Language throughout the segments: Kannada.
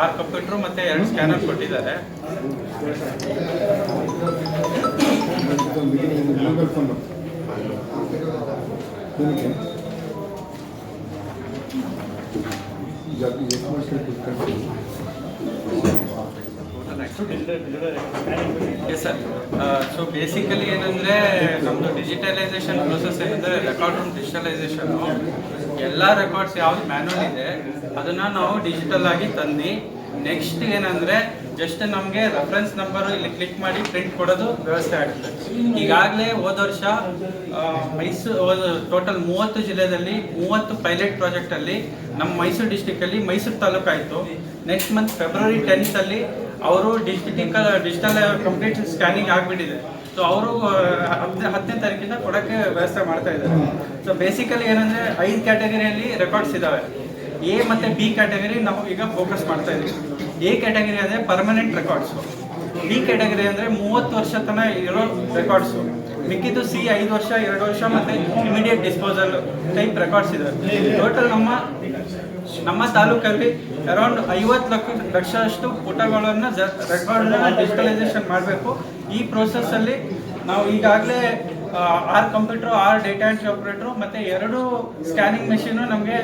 ಆರು ಕಂಪ್ಯೂಟರ್ ಮತ್ತೆ ಎರಡು ಸ್ಕ್ಯಾನರ್ ಕೊಟ್ಟಿದ್ದಾರೆ. ಎಸ್ ಸರ್ ಸೊ ಬೇಸಿಕಲಿ ಏನಂದರೆ ನಮ್ಮದು ಡಿಜಿಟಲೈಸೇಷನ್ ಪ್ರೊಸೆಸ್ ಏನಂದರೆ ರೆಕಾರ್ಡ್ ರೂಮ್ ಡಿಜಿಟಲೈಸೇಷನ್ ಎಲ್ಲ ರೆಕಾರ್ಡ್ಸ್ ಯಾವ್ದು ಮ್ಯಾನುವಲ್ ಇದೆ, ಅದನ್ನ ನಾವು ಡಿಜಿಟಲ್ ಆಗಿ ತಂದು ನೆಕ್ಸ್ಟ್ ಏನಂದ್ರೆ ಜಸ್ಟ್ ನಮಗೆ ರೆಫರೆನ್ಸ್ ನಂಬರ್ ಇಲ್ಲಿ ಕ್ಲಿಕ್ ಮಾಡಿ ಪ್ರಿಂಟ್ ಕೊಡೋದು ವ್ಯವಸ್ಥೆ ಆಗುತ್ತೆ. ಈಗಾಗಲೇ ಹೋದ ವರ್ಷ ಮೈಸೂರು ಟೋಟಲ್ ಮೂವತ್ತು ಜಿಲ್ಲೆಯಲ್ಲಿ ಮೂವತ್ತು ಪೈಲಟ್ ಪ್ರಾಜೆಕ್ಟ್ ಅಲ್ಲಿ ನಮ್ಮ ಮೈಸೂರು ಡಿಸ್ಟಿಕಲ್ಲಿ ಮೈಸೂರು ತಾಲೂಕು ಆಯಿತು. ನೆಕ್ಸ್ಟ್ ಮಂತ್ ಫೆಬ್ರವರಿ ಟೆನ್ತಲ್ಲಿ ಅವರು ಡಿಜಿಟಲ್ ಡಿಜಿಟಲ್ ಕಂಪ್ಲೀಟ್ ಸ್ಕ್ಯಾನಿಂಗ್ ಆಗಿಬಿಟ್ಟಿದೆ. ಸೊ ಅವರು ಹತ್ತನೇ ಹತ್ತನೇ ತಾರೀಕಿಂದ ಕೊಡೋಕ್ಕೆ ವ್ಯವಸ್ಥೆ ಮಾಡ್ತಾ ಇದ್ದಾರೆ. ಸೊ ಬೇಸಿಕಲಿ ಏನಂದರೆ ಐದು ಕ್ಯಾಟಗರಿಯಲ್ಲಿ ರೆಕಾರ್ಡ್ಸ್ ಇದ್ದಾವೆ ಎ ಮತ್ತು ಬಿ ಕ್ಯಾಟಗರಿ ನಾವು ಈಗ ಫೋಕಸ್ ಮಾಡ್ತಾ ಇದ್ದೀವಿ. ಎ ಕ್ಯಾಟಗರಿ ಅಂದರೆ ಪರ್ಮನೆಂಟ್ ರೆಕಾರ್ಡ್ಸು ಬಿ ಕ್ಯಾಟಗರಿ ಅಂದರೆ ಮೂವತ್ತು ವರ್ಷ ತನಕ ಇರೋ ರೆಕಾರ್ಡ್ಸು ಮಿಕ್ಕಿದ್ದು ಸಿ ಐದು ವರ್ಷ, ಎರಡು ವರ್ಷ ಮತ್ತು ಇಮಿಡಿಯೇಟ್ ಡಿಸ್ಪೋಸಲ್ ಟೈಪ್ ರೆಕಾರ್ಡ್ಸ್ ಇದೆ. ಟೋಟಲ್ ನಮ್ಮ ನಮ್ಮ ತಾಲೂಕಲ್ಲಿ ಅರೌಂಡ್ ಐವತ್ತು ಲಕ್ಷ ಲಕ್ಷದಷ್ಟು ಪುಟಗಳನ್ನು ರೆಕಾರ್ಡ್ನ ಡಿಜಿಟಲೈಸೇಷನ್ ಮಾಡಬೇಕು. ಈ ಪ್ರೋಸೆಸ್ಸಲ್ಲಿ ನಾವು ಈಗಾಗಲೇ ಆರ್ ಕಂಪ್ಯೂಟ್ರು ಆರ್ ಡೇಟಾ ಎಂಟ್ರಿ ಆಪ್ರೇಟ್ರು ಮತ್ತು ಎರಡು ಸ್ಕ್ಯಾನಿಂಗ್ ಮೆಷಿನು ನಮಗೆ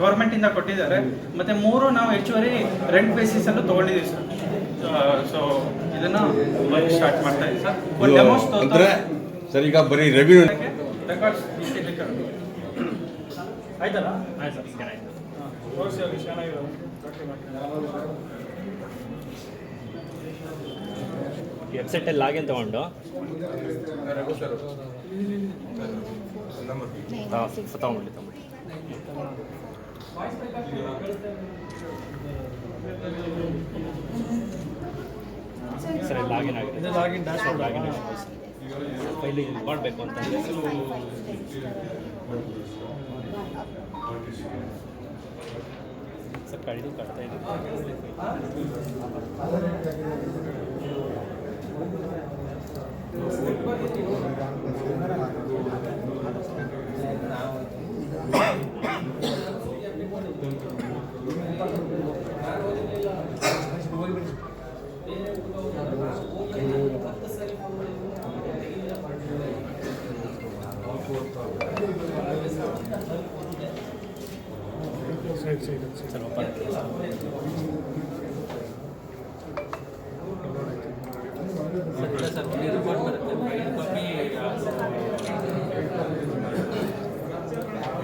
ಗೌರ್ಮೆಂಟಿಂದ ಕೊಟ್ಟಿದ್ದಾರೆ. ಮತ್ತು ಮೂರು ನಾವು ಹೆಚ್ಚುವರಿ ರೆಂಟ್ ಬೇಸಿಸಲ್ಲೂ ತೊಗೊಂಡಿದ್ದೀವಿ ಸರ್ ಸೊ ಇದನ್ನು ಸ್ಟಾರ್ಟ್ ಮಾಡ್ತಾ ಸರ್. ಒಂದು ಡೆಮೋಸ್ ಅಂದ್ರೆ ಸರ್ ಈಗ ಬರೀ ರೆವಿನ್ಯೂ ಆಯ್ತಲ್ಲ? ಆಯ್ತು ಸರ್ ಸ್ಕ್ಯಾನ್ ಆಯ್ತು. ತೋರಿಸಿ ಅವ್ರಿಗೆ ಚೆನ್ನಾಗಿದೆ ವೆಬ್ಸೈಟಲ್ಲಿ ಲಾಗಿನ್ ತಗೊಂಡು. ತಗೊಂಡ್ಬಿಡಿ ತಗೊಂಡ್ಬಿಡಿ. ಸರಿ ಲಾಗಿನ್ ಆಗಿದೆ. ಲಾಗಿನ್ ಡ್ಯಾಶ್ ಲಾಗಿನ್ ಫೈಲಿಗೆ ಮಾಡಬೇಕು ಅಂತ. ಸರ್ ಕಡಿದು ಕಟ್ತಾ ಇದೆ. ಸರ್ ಓಪನ್ ಸರ್ ಸರ್ ಇಲ್ಲಿ ರಿಪೋರ್ಟ್ ಬರುತ್ತೆ ಫೈಲ್ ಕಾಪಿ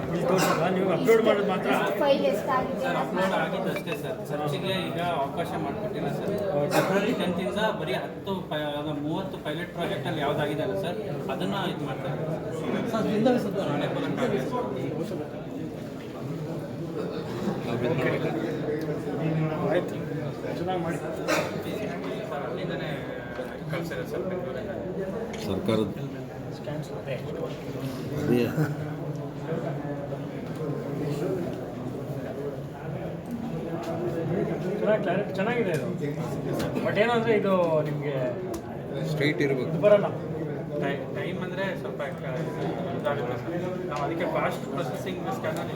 ಇಲ್ಲಿ ತೋರಿಸಲ್ಲ ನೀವು ಅಪ್ಲೋಡ್ ಮಾಡೋದು ಮಾತ್ರ? ಫೈಲ್ ಎಷ್ಟಾಗಿದೆ ಸರ್ ಅಪ್ಲೋಡ್ ಆಗಿದ್ದು ಅಷ್ಟೇ ಸರ್. ಸರ್ಚಿಗೆ ಈಗ ಅವಕಾಶ ಮಾಡಿಕೊಟ್ಟಿಲ್ಲ ಸರ್. ಫೆಬ್ರವರಿ ಟೆಂತಿಂದ ಬರೀ ಹತ್ತು ಮೂವತ್ತು ಪೈಲಟ್ ಪ್ರಾಜೆಕ್ಟಲ್ಲಿ ಯಾವ್ದಾಗಿದೆ ಅಲ್ಲ ಸರ್ ಅದನ್ನು ಇದು ಸರ್. ಆಯ್ತು. ಚೆನ್ನಾಗಿ ಮಾಡಿ. ಸರ್ ಅಲ್ಲಿಂದನೇ ಕಳ್ಸಿರೋ ಸರ್ ಸರ್ಕಾರದ ಅದೇ. ಚೆನ್ನಾಗಿ ಕ್ಲಾರಿಟಿ ಚೆನ್ನಾಗಿದೆ ಇದು. ಬಟ್ ಏನಂದರೆ ಇದು ನಿಮಗೆ ಸ್ಟ್ರೈಟ್ ಇರಬೇಕು. ಬರಲ್ಲ. ಟೈಮ್ ಅಂದರೆ ಸ್ವಲ್ಪ ನಾವು ಅದಕ್ಕೆ ಫಾಸ್ಟ್ ಪ್ರೊಸೆಸಿಂಗ್ ಸ್ಕ್ಯಾನರ್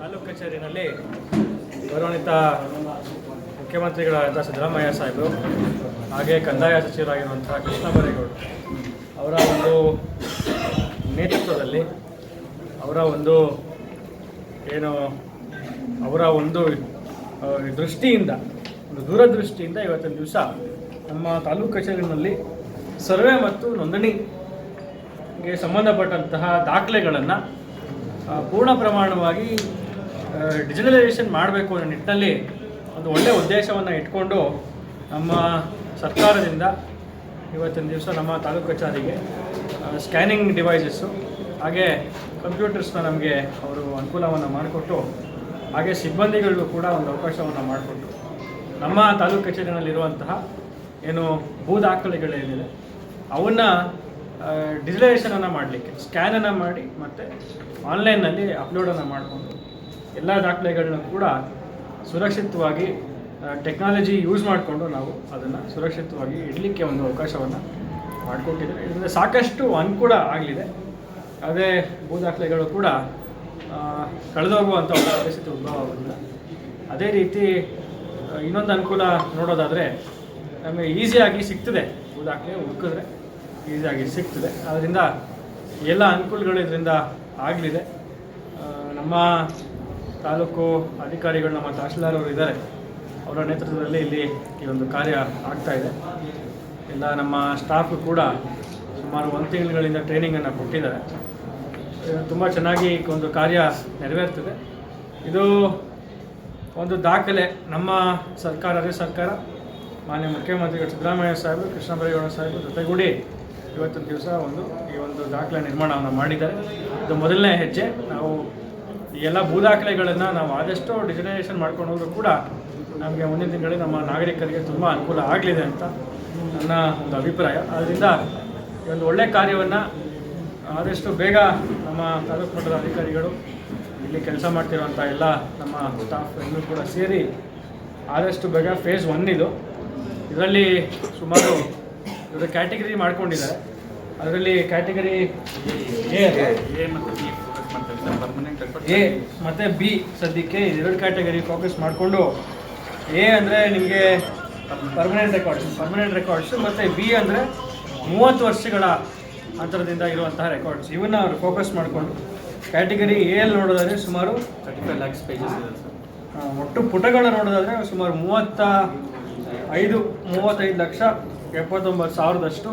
ತಾಲೂಕು ಕಚೇರಿನಲ್ಲಿ ಗೌರವಾನ್ವಿತ ಮುಖ್ಯಮಂತ್ರಿಗಳ ಸಿದ್ದರಾಮಯ್ಯ ಸಾಹೇಬರು ಹಾಗೆ ಕಂದಾಯ ಸಚಿವರಾಗಿರುವಂತಹ ಕೃಷ್ಣ ಬರೇಗೌಡ ಅವರ ಒಂದು ನೇತೃತ್ವದಲ್ಲಿ ಅವರ ಒಂದು ಏನು, ಅವರ ಒಂದು ದೃಷ್ಟಿಯಿಂದ, ಒಂದು ದೂರದೃಷ್ಟಿಯಿಂದ ಇವತ್ತಿನ ದಿವಸ ನಮ್ಮ ತಾಲೂಕು ಕಚೇರಿನಲ್ಲಿ ಸರ್ವೆ ಮತ್ತು ನೋಂದಣಿಗೆ ಸಂಬಂಧಪಟ್ಟಂತಹ ದಾಖಲೆಗಳನ್ನು ಪೂರ್ಣ ಪ್ರಮಾಣವಾಗಿ ಡಿಜಿಟಲೈಸೇಷನ್ ಮಾಡಬೇಕು ಅನ್ನೋ ನಿಟ್ಟಿನಲ್ಲಿ ಒಂದು ಒಳ್ಳೆಯ ಉದ್ದೇಶವನ್ನು ಇಟ್ಕೊಂಡು ನಮ್ಮ ಸರ್ಕಾರದಿಂದ ಇವತ್ತಿನ ದಿವಸ ನಮ್ಮ ತಾಲೂಕು ಕಚೇರಿಗೆ ಸ್ಕ್ಯಾನಿಂಗ್ ಡಿವೈಸಸ್ಸು ಹಾಗೆ ಕಂಪ್ಯೂಟರ್ಸ್ನ ನಮಗೆ ಅವರು ಅನುಕೂಲವನ್ನು ಮಾಡಿಕೊಟ್ಟು, ಹಾಗೆ ಸಿಬ್ಬಂದಿಗಳಿಗೂ ಕೂಡ ಒಂದು ಅವಕಾಶವನ್ನು ಮಾಡಿಕೊಟ್ಟು, ನಮ್ಮ ತಾಲೂಕು ಕಚೇರಿನಲ್ಲಿರುವಂತಹ ಏನು ಭೂ ದಾಖಲೆಗಳೇನಿದೆ ಅವನ್ನ ಡಿಜಿಟಲೈಸೇಷನನ್ನು ಮಾಡಲಿಕ್ಕೆ ಸ್ಕ್ಯಾನನ್ನು ಮಾಡಿ ಮತ್ತು ಆನ್ಲೈನ್ನಲ್ಲಿ ಅಪ್ಲೋಡನ್ನು ಮಾಡಿಕೊಂಡು, ಎಲ್ಲ ದಾಖಲೆಗಳನ್ನ ಕೂಡ ಸುರಕ್ಷಿತವಾಗಿ ಟೆಕ್ನಾಲಜಿ ಯೂಸ್ ಮಾಡಿಕೊಂಡು ನಾವು ಅದನ್ನು ಸುರಕ್ಷಿತವಾಗಿ ಇಡಲಿಕ್ಕೆ ಒಂದು ಅವಕಾಶವನ್ನು ಮಾಡಿಕೊಟ್ಟಿದ್ದಾರೆ ಇದರಿಂದ ಸಾಕಷ್ಟು ಅನುಕೂಲ ಆಗಲಿದೆ. ಅದೇ ಭೂ ದಾಖಲೆಗಳು ಕೂಡ ಕಳೆದೋಗುವಂಥ ಒಂದು ಪರಿಸ್ಥಿತಿ ಉದ್ಭವ ಆಗೋದಿಲ್ಲ ಅದೇ ರೀತಿ ಇನ್ನೊಂದು ಅನುಕೂಲ ನೋಡೋದಾದರೆ, ನಮಗೆ ಈಸಿಯಾಗಿ ಸಿಗ್ತದೆ ಭೂ ದಾಖಲೆ ಹುಡುಕಿದ್ರೆ. ಈಸಿಯಾಗಿ ಸಿಗ್ತದೆ. ಅದರಿಂದ ಎಲ್ಲ ಅನುಕೂಲಗಳು ಇದರಿಂದ ಆಗಲಿದೆ. ನಮ್ಮ ತಾಲೂಕು ಅಧಿಕಾರಿಗಳು, ನಮ್ಮ ತಹಶೀಲ್ದಾರ್ ಇದ್ದಾರೆ. ಅವರ ನೇತೃತ್ವದಲ್ಲಿ ಇಲ್ಲಿ ಈ ಒಂದು ಕಾರ್ಯ ಆಗ್ತಾ ಇದೆ. ಎಲ್ಲ ನಮ್ಮ ಸ್ಟಾಫ್ ಕೂಡ ಸುಮಾರು ಒಂದು ತಿಂಗಳುಗಳಿಂದ ಟ್ರೈನಿಂಗನ್ನು ಕೊಟ್ಟಿದ್ದಾರೆ. ತುಂಬ ಚೆನ್ನಾಗಿ ಒಂದು ಕಾರ್ಯ ನೆರವೇರ್ತದೆ. ಇದು ಒಂದು ದಾಖಲೆ ನಮ್ಮ ಸರ್ಕಾರ ಸರ್ಕಾರ, ಮಾನ್ಯ ಮುಖ್ಯಮಂತ್ರಿಗಳು ಸಿದ್ದರಾಮಯ್ಯ ಸಾಹೇಬರು ಕೃಷ್ಣ ಬೈರೇಗೌಡ ಸಾಹೇಬರು ಜೊತೆಗೂಡಿ ಇವತ್ತಿನ ದಿವಸ ಒಂದು ಈ ಒಂದು ದಾಖಲೆ ನಿರ್ಮಾಣವನ್ನು ಮಾಡಿದ್ದಾರೆ. ಇದು ಮೊದಲನೇ ಹೆಜ್ಜೆ. ನಾವು ಈ ಎಲ್ಲ ಭೂ ದಾಖಲೆಗಳನ್ನು ನಾವು ಆದಷ್ಟು ಡಿಜಿಟಲೈಸೇಷನ್ ಮಾಡ್ಕೊಂಡು ಹೋದರೂ ಕೂಡ ನಮಗೆ ಮುಂದಿನ ತಿಂಗಳಲ್ಲಿ ನಮ್ಮ ನಾಗರಿಕರಿಗೆ ತುಂಬ ಅನುಕೂಲ ಆಗಲಿದೆ ಅಂತ ನನ್ನ ಒಂದು ಅಭಿಪ್ರಾಯ. ಆದ್ದರಿಂದ ಈ ಒಂದು ಒಳ್ಳೆಯ ಕಾರ್ಯವನ್ನು ಆದಷ್ಟು ಬೇಗ ನಮ್ಮ ತಾಲೂಕು ಮಟ್ಟದ ಅಧಿಕಾರಿಗಳು ಇಲ್ಲಿ ಕೆಲಸ ಮಾಡ್ತಿರುವಂಥ ಎಲ್ಲ ನಮ್ಮ ಸ್ಟಾಫ್ ಎಲ್ಲರೂ ಕೂಡ ಸೇರಿ ಆದಷ್ಟು ಬೇಗ ಫೇಸ್ ಒನ್ ಇದು. ಇದರಲ್ಲಿ ಸುಮಾರು ಇವರು ಕ್ಯಾಟಗರಿ ಮಾಡ್ಕೊಂಡಿದ್ದಾರೆ. ಅದರಲ್ಲಿ ಕ್ಯಾಟಗರಿ ಎ ಎ ಮತ್ತು ಬಿ ಫೋಕಸ್ ಪರ್ಮನೆಂಟ್ ಎ ಮತ್ತು ಬಿ ಸದ್ಯಕ್ಕೆ ಎರಡು ಕ್ಯಾಟಗರಿ ಫೋಕಸ್ ಮಾಡಿಕೊಂಡು ಎ ಅಂದರೆ ನಿಮಗೆ ಪರ್ಮನೆಂಟ್ ರೆಕಾರ್ಡ್ಸ್ ಪರ್ಮನೆಂಟ್ ರೆಕಾರ್ಡ್ಸ್ ಮತ್ತು ಬಿ ಅಂದರೆ ಮೂವತ್ತು ವರ್ಷಗಳ ಅಂತರದಿಂದ ಇರುವಂತಹ ರೆಕಾರ್ಡ್ಸ್ ಇವನ್ನ ಅವರು ಫೋಕಸ್ ಮಾಡಿಕೊಂಡು ಕ್ಯಾಟಗರಿ ಎ ಅಲ್ಲಿ ನೋಡೋದಾದರೆ ಸುಮಾರು ತರ್ಟಿ ಫೈವ್ ಲ್ಯಾಕ್ಸ್ ಪೇಜಸ್ ಇದೆ ಸರ್. ಒಟ್ಟು ಪುಟಗಳ ನೋಡೋದಾದರೆ ಸುಮಾರು ಮೂವತ್ತ ಐದು ಮೂವತ್ತೈದು ಲಕ್ಷ ಎಪ್ಪತ್ತೊಂಬತ್ತು ಸಾವಿರದಷ್ಟು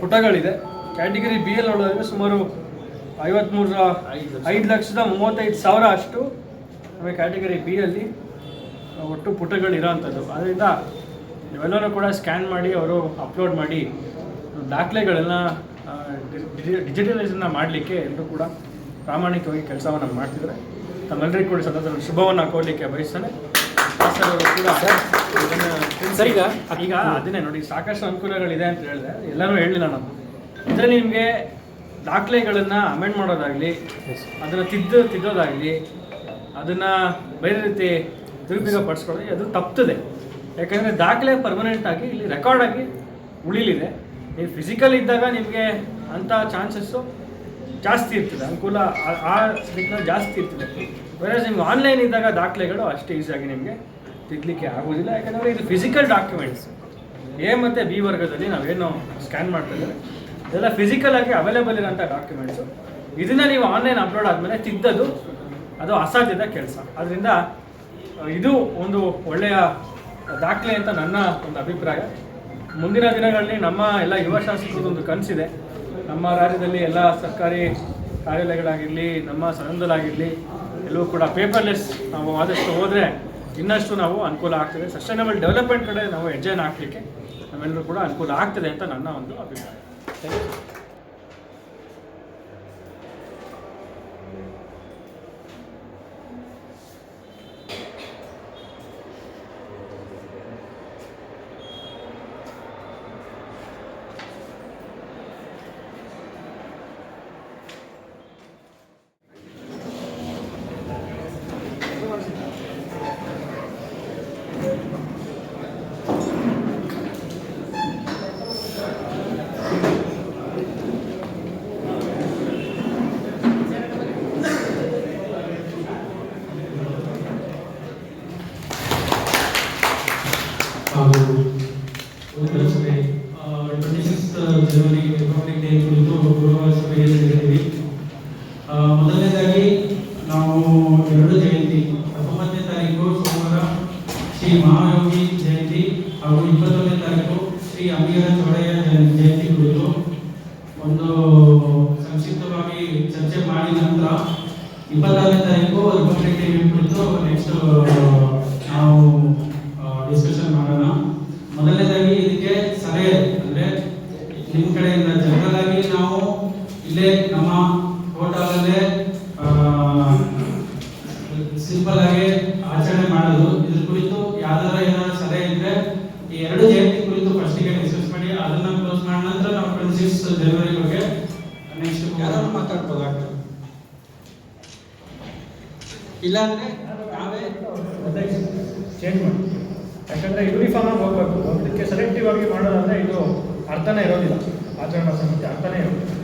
ಪುಟಗಳಿದೆ. ಕ್ಯಾಟಗರಿ ಬಿ ಎಲ್ ನೋಡೋದಾದರೆ ಸುಮಾರು ಐವತ್ತ್ಮೂರು ಐದು ಲಕ್ಷದ ಮೂವತ್ತೈದು ಸಾವಿರ ಅಷ್ಟು ನಮಗೆ ಕ್ಯಾಟಗರಿ ಬಿ ಅಲ್ಲಿ ಒಟ್ಟು ಪುಟಗಳು ಇರೋವಂಥದ್ದು ಅದರಿಂದ ನೀವೆಲ್ಲರೂ ಕೂಡ ಸ್ಕ್ಯಾನ್ ಮಾಡಿ ಅವರು ಅಪ್ಲೋಡ್ ಮಾಡಿ ದಾಖಲೆಗಳನ್ನ ಡಿಜಿಟಲೈಸನ್ನ ಮಾಡಲಿಕ್ಕೆ ಎಲ್ಲರೂ ಕೂಡ ಪ್ರಾಮಾಣಿಕವಾಗಿ ಕೆಲಸವನ್ನು ಮಾಡ್ತಿದ್ದಾರೆ. ತಮ್ಮೆಲ್ಲರಿಗೂ ಕೂಡ ಸತತ ಶುಭವನ್ನು ಕೊಡಲಿಕ್ಕೆ ಬಯಸ್ತಾನೆ. ಸರ್ ಕೂಡ ಇದನ್ನ ಈಗ ಈಗ ಅದನ್ನೇ ನೋಡಿ ಸಾಕಷ್ಟು ಅನುಕೂಲಗಳಿದೆ ಅಂತ ಹೇಳಿದೆ ಎಲ್ಲರೂ ಹೇಳಿಲ್ಲ ನಾನು. ಇದರಲ್ಲಿ ನಿಮಗೆ ದಾಖಲೆಗಳನ್ನು ಅಮೆಂಡ್ ಮಾಡೋದಾಗಲಿ ಅದನ್ನು ತಿದ್ದು ತಿದ್ದೋದಾಗಲಿ ಅದನ್ನು ಬೇರೆ ರೀತಿ ದುರುಪಯೋಗ ಪಡಿಸ್ಕೊಳ್ಳಿ ಅದು ತಪ್ತದೆ. ಯಾಕಂದರೆ ದಾಖಲೆ ಪರ್ಮನೆಂಟ್ ಆಗಿ ಇಲ್ಲಿ ರೆಕಾರ್ಡ್ ಆಗಿ ಉಳಿಲಿದೆ. ನೀವು ಫಿಸಿಕಲ್ ಇದ್ದಾಗ ನಿಮಗೆ ಅಂಥ ಚಾನ್ಸಸ್ಸು ಜಾಸ್ತಿ ಇರ್ತದೆ ಅನುಕೂಲ ಆ- ದಿಕ್ಕಿನಲ್ಲಿ ಜಾಸ್ತಿ ಇರ್ತದೆ. ಬೇರೆ ನಿಮ್ಗೆ ಆನ್ಲೈನ್ ಇದ್ದಾಗ ದಾಖಲೆಗಳು ಅಷ್ಟು ಈಸಿಯಾಗಿ ನಿಮಗೆ ತಿದ್ದಲಿಕ್ಕೆ ಆಗೋದಿಲ್ಲ ಯಾಕಂದರೆ ಇದು ಫಿಸಿಕಲ್ ಡಾಕ್ಯುಮೆಂಟ್ಸ್ ಎ ಮತ್ತು ಬಿ ವರ್ಗದಲ್ಲಿ ನಾವೇನು ಸ್ಕ್ಯಾನ್ ಮಾಡ್ತಾ ಇದ್ದಾರೆ ಇದೆಲ್ಲ ಫಿಸಿಕಲ್ ಆಗಿ ಅವೈಲೇಬಲ್ ಇರೋಂಥ ಡಾಕ್ಯುಮೆಂಟ್ಸು ಇದನ್ನು ನೀವು ಆನ್ಲೈನ್ ಅಪ್ಲೋಡ್ ಆದಮೇಲೆ ತಿದ್ದದು ಅದು ಅಸಾಧ್ಯದ ಕೆಲಸ. ಅದರಿಂದ ಇದು ಒಂದು ಒಳ್ಳೆಯ ದಾಖಲೆ ಅಂತ ನನ್ನ ಒಂದು ಅಭಿಪ್ರಾಯ. ಮುಂದಿನ ದಿನಗಳಲ್ಲಿ ನಮ್ಮ ಎಲ್ಲ ಯುವ ಶಾಸಕರದ್ದು ಕನಸಿದೆ. ನಮ್ಮ ರಾಜ್ಯದಲ್ಲಿ ಎಲ್ಲ ಸರ್ಕಾರಿ ಕಾರ್ಯಾಲಯಗಳಾಗಿರಲಿ, ನಮ್ಮ ಸದನದಲ್ಲಾಗಿರಲಿ ಎಲ್ಲವೂ ಕೂಡ ಪೇಪರ್ಲೆಸ್ ನಾವು ಆದಷ್ಟು ಹೋದರೆ ಇನ್ನಷ್ಟು ನಾವು ಅನುಕೂಲ ಆಗ್ತದೆ. ಸಸ್ಟೈನಬಲ್ ಡೆವಲಪ್ಮೆಂಟ್ ಕಡೆ ನಾವು ಹೆಜ್ಜೆಯನ್ನು ಹಾಕಲಿಕ್ಕೆ ನಮ್ಮೆಲ್ಲರೂ ಕೂಡ ಅನುಕೂಲ ಆಗ್ತದೆ ಅಂತ ನನ್ನ ಒಂದು ಅಭಿಪ್ರಾಯ. Twenty six January republic day ಕುರಿತು ಗುರುವಾರ ಸಭೆಗೆ ಸೇರಿದ್ದೀವಿ ಮೊದಲನೇದಾಗಿ ನಾವು ಎರಡು ಜಯಂತಿ, ಹತ್ತೊಂಬತ್ತನೇ ತಾರೀಕು ಸೋಮವಾರ ಶ್ರೀ ಮಹಾಯೋಗಿ ಜಯಂತಿ ಹಾಗೂ ಇಪ್ಪತ್ತೊಂದನೇ ತಾರೀಕು ಶ್ರೀ ಅಂಬಿಗರ ಚೌಡಯ್ಯ ಜಯಂತಿ ಕುರಿತು ಒಂದು ಸಂಕ್ಷಿಪ್ತವಾಗಿ ಚರ್ಚೆ ಮಾಡಿದ ನಂತರ ಇಪ್ಪತ್ತಾರನೇ ತಾರೀಕು ರಿಪಬ್ಲಿಕ್ ಡೇ ಕುರಿತು ನೆಕ್ಸ್ಟ್ ನಾವು ಡಿಸ್ಕಷನ್ ಮಾಡೋಣ ಮೊದಲನೇದಾಗಿ ಇದಕ್ಕೆ ಸಲಹೆ ಅಂದ್ರೆ ನಿಮ್ಮ ಕಡೆಯಿಂದ ಜನರಲ್ ಆಗಿ ನಾವು ಇಲ್ಲೇ ನಮ್ಮ ಹೋಟೆಲಲ್ಲೇ ಸಿಂಪಲ್ ಆಗಿ ಆಚರಣೆ ಮಾಡೋದು ಇದ್ರ ಕುರಿತು ಯಾವ್ದಾರ ಏನಾದ್ರು ಸಲಹೆ ಇದ್ರೆ ಜಯಂತಿ ಕುರಿತು ಫಸ್ಟಿಗೆ ಡಿಸ್ಕಸ್ ಮಾಡಿ ಅದನ್ನ ಕ್ಲೋಸ್ ಮಾಡಿದ ನಂತರ ನಾವು ಸಿಕ್ಸ್ ಜನವರಿ ಬಗ್ಗೆ ನೆಕ್ಸ್ಟ್ ಯಾರು ಮಾತಾಡ್ಬೋದಾಗ್ತದೆ ಇಲ್ಲಾಂದ್ರೆ ನಾವೇ ಚೇಂಜ್ ಮಾಡಿ ಯಾಕಂದರೆ ಯೂನಿಫಾರ್ಮ್ ಆಗಿ ಹೋಗ್ಬೇಕು. ಅದಕ್ಕೆ ಸೆಲೆಕ್ಟಿವ್ ಆಗಿ ಮಾಡೋದಂದ್ರೆ ಇದು ಅರ್ಥನೇ ಇರೋದಿಲ್ಲ. ಆಚರಣಾ ಸಮಿತಿ ಅರ್ಥನೇ ಇರೋದಿಲ್ಲ.